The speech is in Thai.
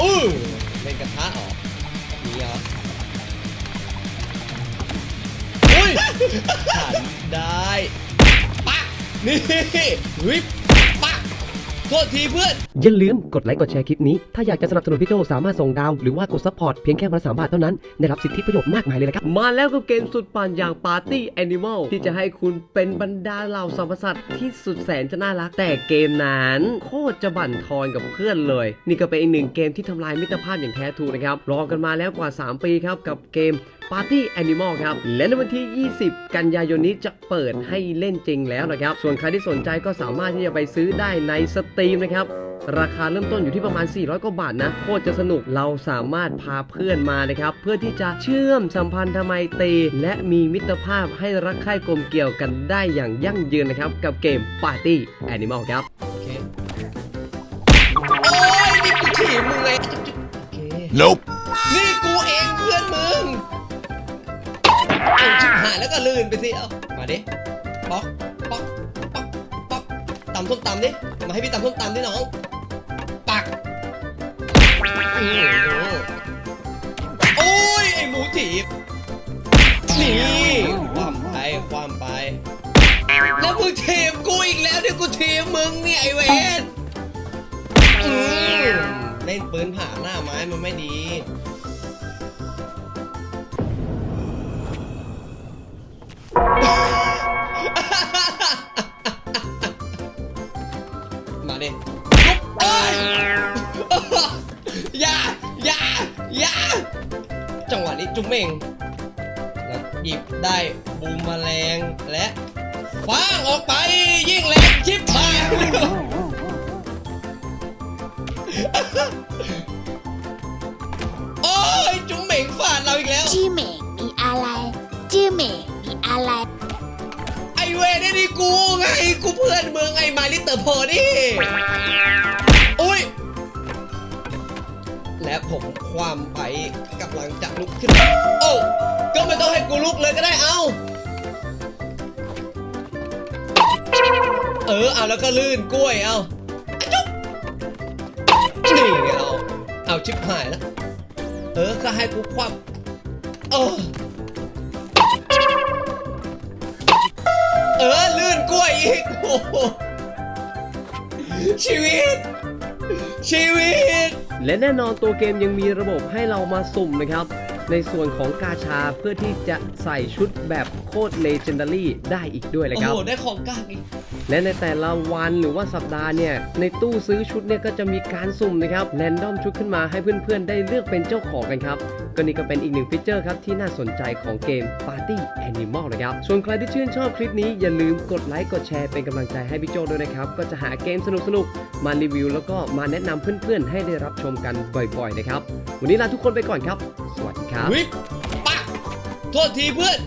อื้อเป็นกระทะเหรอมีเหรออุ้ยฉันได้ปักนี่วิบปัก โทษทีเพื่อน อย่าลืมกดไลค์กดแชร์คลิปนี้ ถ้าอยากจะสนับสนุนพี่โจสามารถส่งดาว หรือว่ากดซัพพอร์ตเพียงแค่วันละสามบาทเท่านั้น ได้รับสิทธิประโยชน์มากมายเลยนะครับ มาแล้วกับเกมสุดปั่นอย่าง Party Animal ที่จะให้คุณเป็นบรรดาเหล่าสัมสัตว์ที่สุดแสนจะน่ารัก แต่เกมนั้น โคตรจะบั่นทอนกับเพื่อนเลย นี่ก็เป็นอีกหนึ่งเกมที่ทำลายมิตรภาพอย่างแท้ทรูนะครับรอกันมาแล้วกว่า 3 ปีครับกับเกม Party Animal ครับ และในวันที่ 20 กันยายนนี้จะเปิดให้เล่นจริงแล้วนะครับ ส่วนใครที่สนใจก็สามารถที่จะไปซื้อได้ในสตรีมนะครับราคาเริ่มต้นอยู่ที่ประมาณ 400 กว่าบาทนะ โคตรจะสนุก เราสามารถพาเพื่อนมานะครับ เพื่อที่จะเชื่อมสัมพันธไมตรีและมีมิตรภาพให้รักใคร่กลมเกลี่ยวกันได้อย่างยั่งยืนนะครับ กับเกม Party Animal ครับ โอเค โอ้ยนี่กูถีบมึงเลย โอเค Nope. นี่กูเอาชิบหายแล้วก็ลื่นไปสิ เอามาดิป๊อกป๊อกป๊อกป๊อกตำส้มตำดิ มาให้พี่ตำส้มตำดิน้อง ปัก โอ้ยไอหมูถีบ นี่ความไปความไป แล้วมึงทีมกูอีกแล้วเดี๋ยวกูทีมมึงเนี่ยไอเวนเล่นปืนผ่าหน้าไม้มันไม่ดี ดิลุกเอ้ยอย่าอย่าอย่าจังหวะนี้จุ๊มเม่งแล้วหยิบได้บูมแมลงและคว้างออกไปยิ่งแรงชิบหายโอ้ยจุ๊มเหม่งฟาดเราอีกแล้ว ชื่อเหม่งมีอะไร ชื่อเหม่งมีอะไร เวรนี่นี่กูไงกูเพื่อนมึงไอมาลิเตอร์โพนี่อุ้ยและผมความไปกำลังจะลุกขึ้นโอ้ก็ไม่ต้องให้กูลุกเลยก็ได้เอาเออเอาแล้วก็ลื่นกล้วยเอาจุ๊บนี่ไงเอาเอาชิบหายแล้วเออก็ให้กูความเออ อีกโอ้โหชีวิต ชีวิต และแน่นอนตัวเกมยังมีระบบให้เรามาสุ่มนะครับ ในส่วนของกาชาเพื่อที่จะใส่ชุดแบบโคตรเลเจนดารี่ได้อีกด้วยนะโอ้ครับโหได้ของกากอีกและในแต่ละวันหรือว่าสัปดาห์เนี่ย ในตู้ซื้อชุดเนี่ยก็จะมีการสุ่มนะครับแรนดอมชุดขึ้นมาให้เพื่อนๆ ได้เลือกเป็นเจ้าของกันครับก็นี่ก็เป็นอีกหนึ่งฟีเจอร์ครับ ที่น่าสนใจของเกม Party Animal นะครับ ส่วนใครที่ชื่นชอบคลิปนี้อย่าลืมกดไลค์กดแชร์เป็นกำลังใจให้พี่โจด้วยนะครับ ก็จะหาเกมสนุกๆ มารีวิว แล้วก็มาแนะนำเพื่อนๆ ให้ได้รับชมกันบ่อยๆนะครับวันนี้ลาทุกคนไปก่อนครับ สวัสดี ครับ วิปปักโทษทีเพื่อน